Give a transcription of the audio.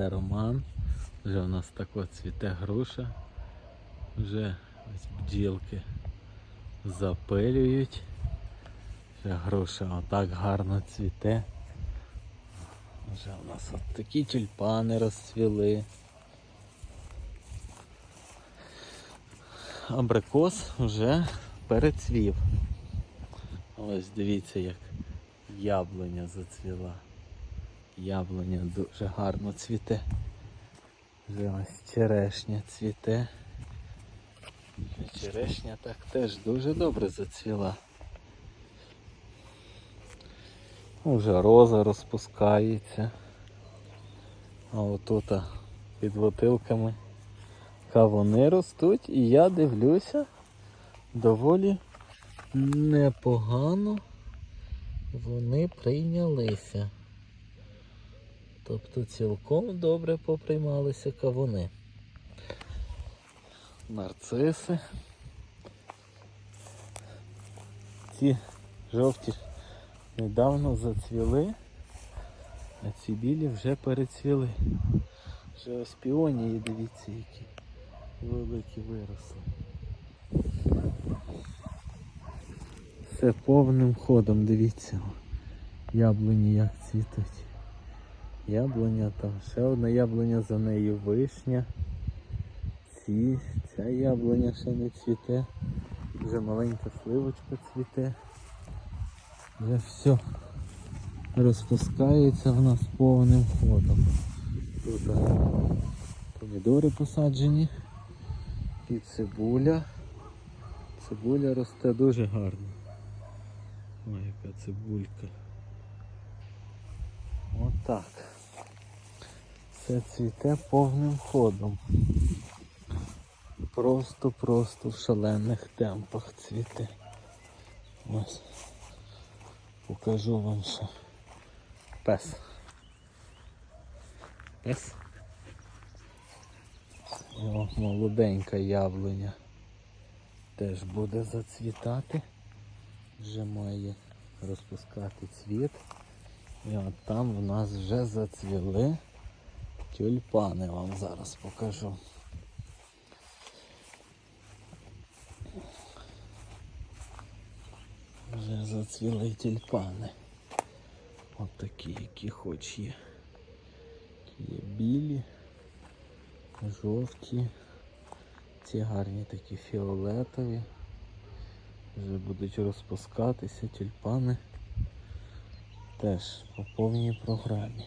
Це Роман. Вже у нас тако цвіте груша. Вже ось бджілки запилюють. Вже груша отак гарно цвіте. Вже у нас от такі тюльпани розцвіли. Абрикос вже перецвів. Ось дивіться, як яблуня зацвіла. Яблуня дуже гарно цвіте. Вже ось черешня цвіте. Черешня так теж дуже добре зацвіла. Вже роза розпускається. А отут під бутилками кавуни ростуть і я дивлюся доволі непогано вони прийнялися. Тобто цілком добре поприймалися кавуни. Нарциси. Ці жовті недавно зацвіли, а ці білі вже перецвіли. Вже ось піонії, дивіться, які великі виросли. Все повним ходом, дивіться. Яблуні як цвітуть. Яблуня там, ще одна яблуня за нею вишня. Ці, ця яблуня ще не цвіте. Вже маленька сливочка цвіте. Вже все розпускається в нас повним ходом. Тут помідори посаджені і цибуля. Цибуля росте дуже гарно. Ой, яка цибулька. Отак. Все цвіте повним ходом. Просто-просто в шалених темпах цвіте. Ось. Покажу вам ще. Пес. Пес. О, молоденька яблуня. Теж буде зацвітати. Вже має розпускати цвіт. І от там в нас вже зацвіли тюльпани, вам зараз покажу. Вже зацвіли тюльпани. От такі, які хоч є. Є білі, жовті, ці гарні такі фіолетові. Вже будуть розпускатися тюльпани теж по повній програмі.